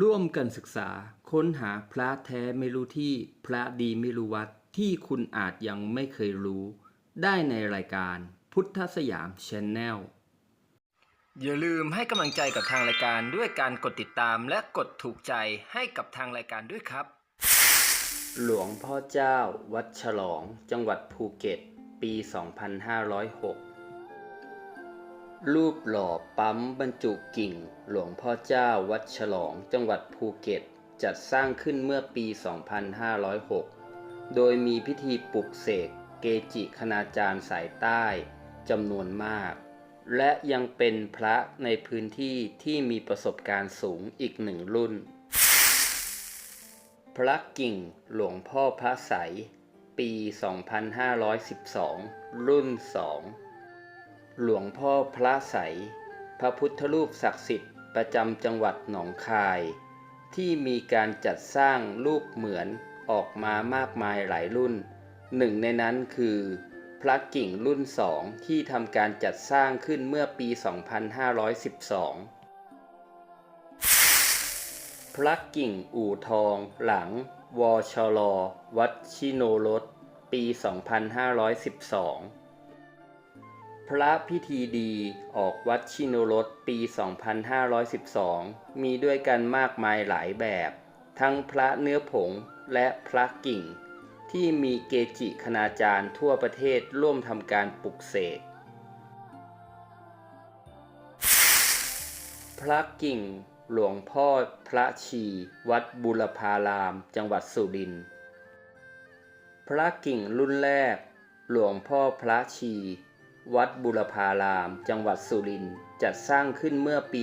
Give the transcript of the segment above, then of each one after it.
ร่วมกันศึกษาค้นหาพระแท้ไม่รู้ที่พระดีไม่รู้วัดที่คุณอาจยังไม่เคยรู้ ได้ในรายการพุทธสยามชแนลอย่าลืมให้กำลังใจกับทางรายการด้วยการกดติดตามและกดถูกใจให้กับทางรายการด้วยครับ หลวงพ่อเจ้าวัดฉลองจังหวัดภูเก็ต ปี 2506 รูปหล่อปั๊มบรรจุกิ่ง หลวงพ่อเจ้าวัดฉลองจังหวัดภูเก็ต จัดสร้างขึ้นเมื่อปี 2506 โดยมีพิธีปลุกเสกเกจิคณาจารย์สายใต้จำนวนมาก และยังเป็นพระในพื้นที่ที่มีประสบการณ์สูงอีกหนึ่งรุ่น พระกิ่งหลวงพ่อพระใสยปี 2512 รุ่น 2 หลวงพ่อพระใส พระพุทธรูปศักดิ์สิทธิ์ประจำจังหวัดหนองคาย ที่มีการจัดสร้างรูปเหมือนออกมามากมายหลายรุ่น หนึ่งในนั้นคือ พระกิ่งรุ่นสองที่ทำการจัดสร้างขึ้นเมื่อปี 2512 พระกิ่งอู่ทองหลัง วชรวัดชิโนรสปี 2512 พระพิธีดีออกวัดชิโนรสปี 2512 มีด้วยกันมากมายหลายแบบ ทั้งพระเนื้อผงและพระกิ่ง ที่มีเกจิคณาจารย์ทั่วประเทศร่วมทำการปลุกเสก พระกิ่ง หลวงพ่อพระชี วัดบุรพาราม จังหวัดสุรินทร์ พระกิ่งรุ่นแรก หลวงพ่อพระชี วัดบุรพาราม จังหวัดสุรินทร์จัดสร้างขึ้นเมื่อปี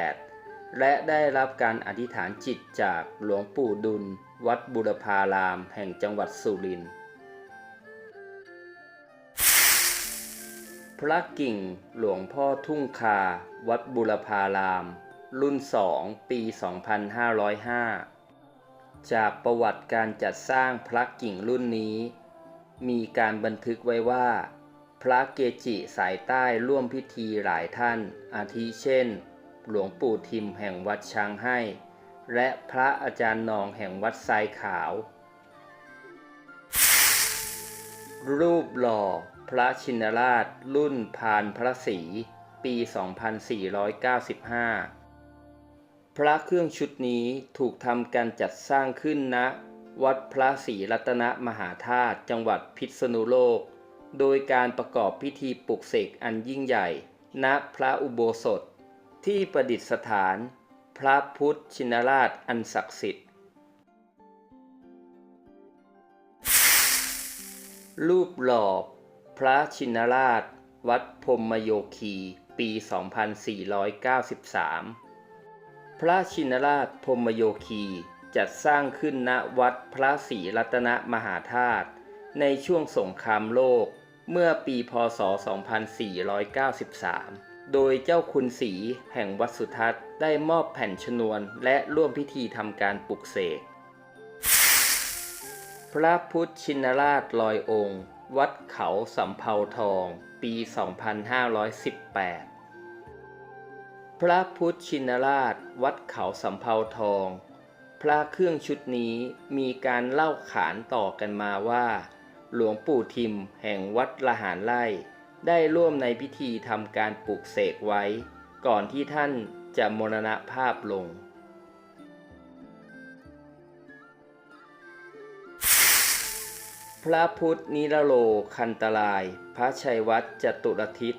2518 และได้รับการอธิษฐานจิตจากหลวงปู่ดุล วัดบุรพาราม แห่งจังหวัดสุรินทร์ พระกิ่งหลวงพ่อทุ่งคา วัดบุรพาราม รุ่น 2 ปี 2505 จากประวัติการจัดสร้างพระกิ่งรุ่นนี้ มีการบันทึกไว้ว่า พระเกจิสายใต้ร่วมพิธีหลายท่าน อาทิเช่น หลวงปู่ทิมแห่งวัดช้างให้ และพระอาจารย์นองแห่งวัดทรายขาว รูปหล่อ พระชินราช รุ่นพานพระศรีปี 2495 พระเครื่องชุดนี้ถูกทำการจัดสร้างขึ้นณ วัดพระศรีรัตนมหาธาตุจังหวัดพิษณุโลก โดยการประกอบพิธีปลุกเสกอันยิ่งใหญ่ ณพระอุโบสถ ที่ประดิษฐาน พระพุทธชินราชอันศักดิ์สิทธิ์ รูปหล่อพระชินราช วัดพรมโยคีปี 2493 พระชินราชพรมโยคี จัดสร้างขึ้นณวัดพระศรีรัตนมหาธาตุในช่วงสงครามโลกเมื่อปีพศ 2493 โดยเจ้าคุณศรีแห่งวัดสุทัศน์ได้มอบแผ่นชนวนและร่วมพิธีทำการปลุกเสก พระพุทธชินราชลอยองค์ วัดเขาสำเภาทอง ปี 2518 พระพุทธชินราช วัดเขาสำเภาทอง พระเครื่องชุดนี้มีการเล่าขานต่อกันมาว่า หลวงปู่ทิมแห่งวัดละหารไร่ได้ร่วมในพิธีทำการปลุกเสกไว้ ก่อนที่ท่านจะมรณภาพลง พระพุทธนิรโลคันตราย พระชัยวัดจตุรทิศ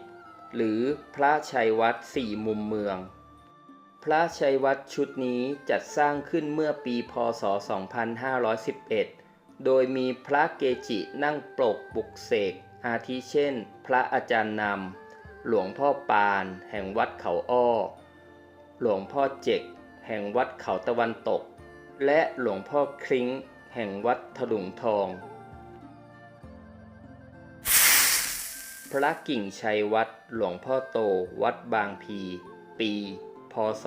หรือพระชัยวัดสี่มุมเมือง พระชัยวัดชุดนี้จัดสร้างขึ้นเมื่อปีพศ 2511 โดยมีพระเกจินั่งปลกปลุกเสก อาทิเช่น พระอาจารย์นำ หลวงพ่อปานแห่งวัดเขาอ้อ หลวงพ่อเจกแห่งวัดเขาตะวันตก และหลวงพ่อคลิ้งแห่งวัดถลุงทอง พระกิ่งชัยวัดหลวงพ่อโตวัดบางพี ปี พศ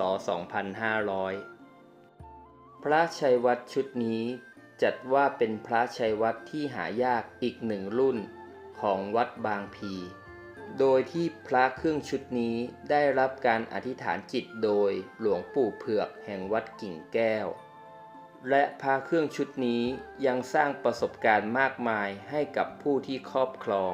2500 พระชัยวัดชุดนี้จัดว่าเป็นพระชัยวัดที่หายากอีกหนึ่งรุ่นของวัดบางพี โดยที่พระเครื่องชุดนี้ได้รับการอธิษฐานจิตโดยหลวงปู่เผือกแห่งวัดกิ่งแก้ว และพระเครื่องชุดนี้ยังสร้างประสบการณ์มากมายให้กับผู้ที่ครอบครอง